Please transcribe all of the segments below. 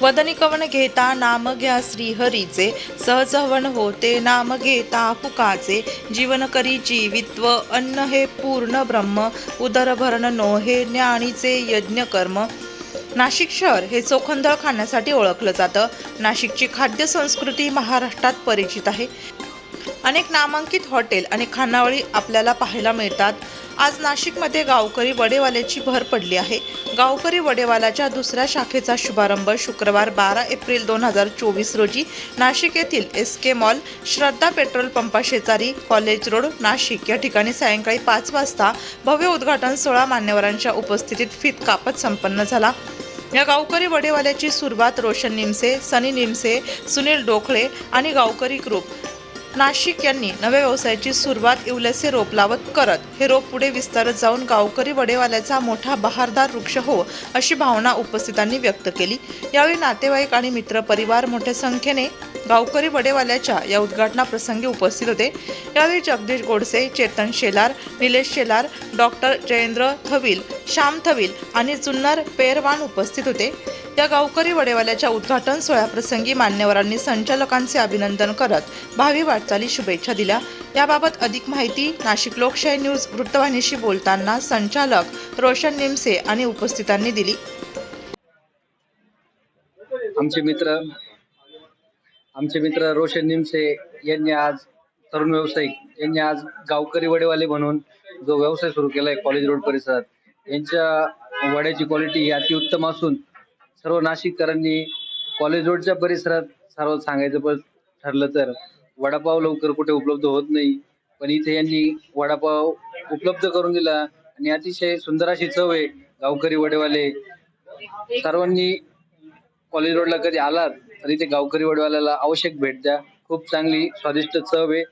वदनी कवन घेता नाम घ्या श्रीहरीचे सहज हवन होते नाम घेता फुकाचे जीवन करी जीवित्व अन्न हे पूर्ण ब्रह्म उदर भरण नो हे ज्ञानीचे यज्ञ कर्म. नाशिक शहर हे चोखंदळ खाण्यासाठी ओळखलं जातं. नाशिकची खाद्य संस्कृती महाराष्ट्रात परिचित आहे. अनेक नामांकित हॉटेल आणि खानावळी आपल्याला पाहायला मिळतात. आज नाशिकमध्ये गावकरी वडेवाल्याची भर पडली आहे. गावकरी वडेवाल्याच्या दुसऱ्या शाखेचा शुभारंभ शुक्रवार बारा एप्रिल दोन हजार चोवीस रोजी नाशिक येथील S K mall Shraddha petrol पंपा शेजारी कॉलेज रोड नाशिक. या ठिकाणी सायंकाळी पाच वाजता भव्य उद्घाटन सोहळा मान्यवरांच्या उपस्थितीत फित कापत संपन्न झाला. या गावकरी वडेवाल्याची सुरुवात रोशन निमसे सनी निमसे सुनील डोखळे आणि गावकरी ग्रुप नाशिक यांनी नव्या व्यवसायाची सुरुवात इवलेसे रोप लावत करत हे रोप पुढे विस्तारत जाऊन गावकरी वडेवाल्याचा मोठा बहारदार वृक्ष हो अशी भावना उपस्थितांनी व्यक्त केली. यावेळी नातेवाईक आणि मित्र परिवार मोठ्या संख्येने गावकरी वडेवाल्याच्या या उद्घाटनाप्रसंगी उपस्थित होते. यावेळी जगदीश गोडसे चेतन शेलार निलेश शेलार डॉक्टर जयेंद्र थविल श्याम थविल आणि जुन्नर पेरवान उपस्थित होते. या गावकरी वडेवाल्याच्या उद्घाटन सोहळ्याप्रसंगी मान्यवरांनी संचालकांचे अभिनंदन करत भावी वाटचाली शुभेच्छा दिल्या. याबाबत अधिक माहिती नाशिक लोकशाही न्यूज वृत्तवाहिनीशी बोलताना संचालक रोशन निमसे आणि उपस्थितांनी दिली. आमचे मित्र आमचे मित्र रोशन निमसे यांनी आज तरुण व्यावसायिक यांनी आज गावकरी वडेवाले म्हणून जो व्यवसाय सुरू केला आहे कॉलेज रोड परिसरात यांच्या वड्याची क्वालिटी ही अतिउत्तम असून सर्व नाशिककरांनी कॉलेज रोडच्या परिसरात सर्व सांगायचं पण ठरलं तर वडापाव लवकर कुठे उपलब्ध होत नाही. पण इथे यांनी वडापाव उपलब्ध करून दिला आणि अतिशय सुंदर अशी चव आहे गावकरी वडेवाले. सर्वांनी कॉलेज रोडला कधी आलात तर इथे गावकरी वडवाल्याला आवश्यक भेट द्या. खूप चांगली स्वादिष्ट चव आहे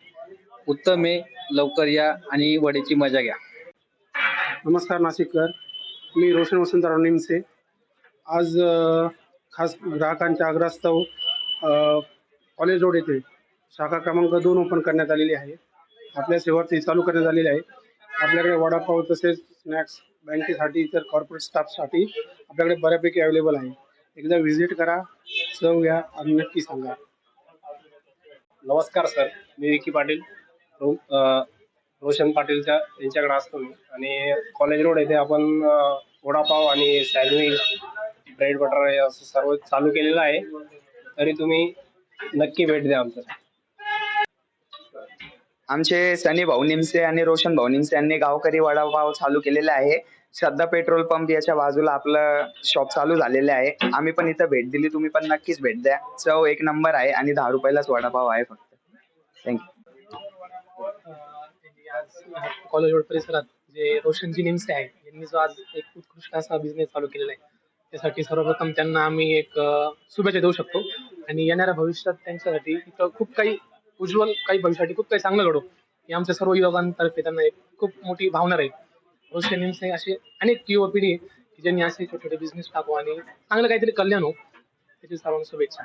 उत्तम आहे. लवकर या आणि वड्याची मजा घ्या. नमस्कार नाशिककर. मी रोशन वसंतराव निमसे. आज खास ग्राहकांच्या आग्रहास्तव कॉलेज रोड येथे शाखा क्रमांक दोन ओपन करण्यात आलेली आहे. आपल्या सेवा चालू करण्यात आलेली आहे. आपल्याकडे वडापाव तसेच स्नॅक्स बँकेसाठी इतर कॉर्पोरेट स्टाफसाठी आपल्याकडे बऱ्यापैकी अवेलेबल आहे. एकदा व्हिजिट करा चव घ्या आणि नक्की सांगा. नमस्कार सर. मी विकी पाटील. रोशन पाटीलच्या यांच्याकडे असतो मी. आणि कॉलेज रोड येथे आपण वडापाव आणि सँडविच ब्रेड बटर हे असं सर्व चालू केलेलं आहे. तरी तुम्ही नक्की भेट द्या आमचं आमचे सनी भाऊ निमसे आणि रोशन भाऊ निमसे यांनी गावकरी वडापाव चालू केलेला आहे. श्रद्धा पेट्रोल पंप याच्या बाजूला आपलं शॉप चालू झालेलं आहे. आम्ही पण इथं भेट दिली तुम्ही पण नक्कीच भेट द्या. चव एक नंबर आहे आणि दहा रुपयालाच वडापाव आहे फक्त. थँक्यू कॉलेज रोड परिसरात जे रोशनजी निमसे आहे यांनी जो आज एक उत्कृष्ट असा बिझनेस चालू केलेला आहे. त्यासाठी सर्वप्रथम त्यांना आम्ही एक शुभेच्छा देऊ शकतो. आणि येणाऱ्या भविष्यात त्यांच्यासाठी इथं खूप काही उज्ज्वल काही भविष्यासाठी खूप काही चांगलं घडू. ही आमच्या सर्व युवकांतर्फे त्यांना एक खूप मोठी भावना राहील. रोशन निमसे असे अनेक युवा पिढी ज्यांनी असे छोटे छोटे बिझनेस टाकू आणि चांगलं काहीतरी कल्याण हो. त्याची सर्वांना शुभेच्छा.